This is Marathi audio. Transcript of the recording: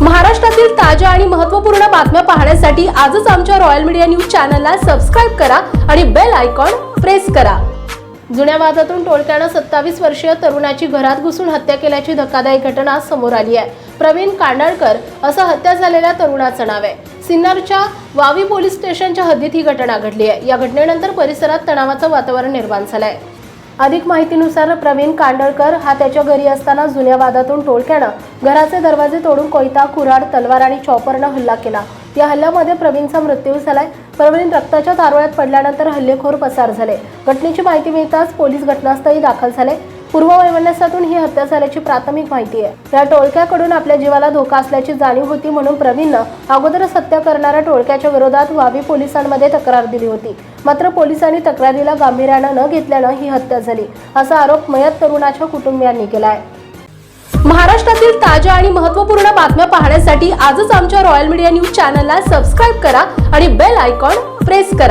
महाराष्ट्रातील ताज्या आणि महत्त्वपूर्ण बातम्या पाहण्यासाठी आजच आमच्या रॉयल मीडिया न्यूज चॅनलला सबस्क्राईब करा आणि बेल आयकॉन प्रेस करा. जुन्या वादातून टोळक्यानं सत्तावीस वर्षीय तरुणाची घरात घुसून हत्या केल्याची धक्कादायक घटना समोर आली आहे. प्रवीण कांडाळकर असं हत्या झालेल्या तरुणाचं नाव आहे. सिन्नरच्या वावी पोलीस स्टेशनच्या हद्दीत ही घटना घडली आहे. या घटनेनंतर परिसरात तणावाचं वातावरण निर्माण झालं आहे अधिक माहितीनुसार प्रवीण कांडळकर हा त्याच्या घरी असताना जुन्या वादातून टोळक्यानं घराचे दरवाजे तोडून कोयता कुऱ्हाड तलवार आणि चॉपरनं हल्ला केला. या हल्ल्यामध्ये प्रवीणचा मृत्यू झालाय. प्रवीण रक्ताच्या तारोळ्यात पडल्यानंतर हल्लेखोर पसार झाले. घटनेची माहिती मिळताच पोलीस घटनास्थळी दाखल झाले. पूर्ववैमनस्यातून ही हत्या झाल्याची प्राथमिक माहिती आहे. या टोळक्याकडून आपल्या जीवाला धोका असल्याची जाणीव होती म्हणून प्रवीणनं अगोदरच हत्या करणाऱ्या टोळक्याच्या विरोधात वावी पोलिसांमध्ये तक्रार दिली होती. मात्र पोलिसांनी तक्रारीला गांभीर्यानं न घेतल्यानं ही हत्या झाली असा आरोप मयत तरुणाच्या कुटुंबियांनी केला आहे महाराष्ट्रातील ताज्या आणि महत्त्वपूर्ण बातम्या पाहण्यासाठी आजच आमच्या रॉयल मीडिया न्यूज चॅनलला सबस्क्राईब करा आणि बेल आयकॉन प्रेस करा.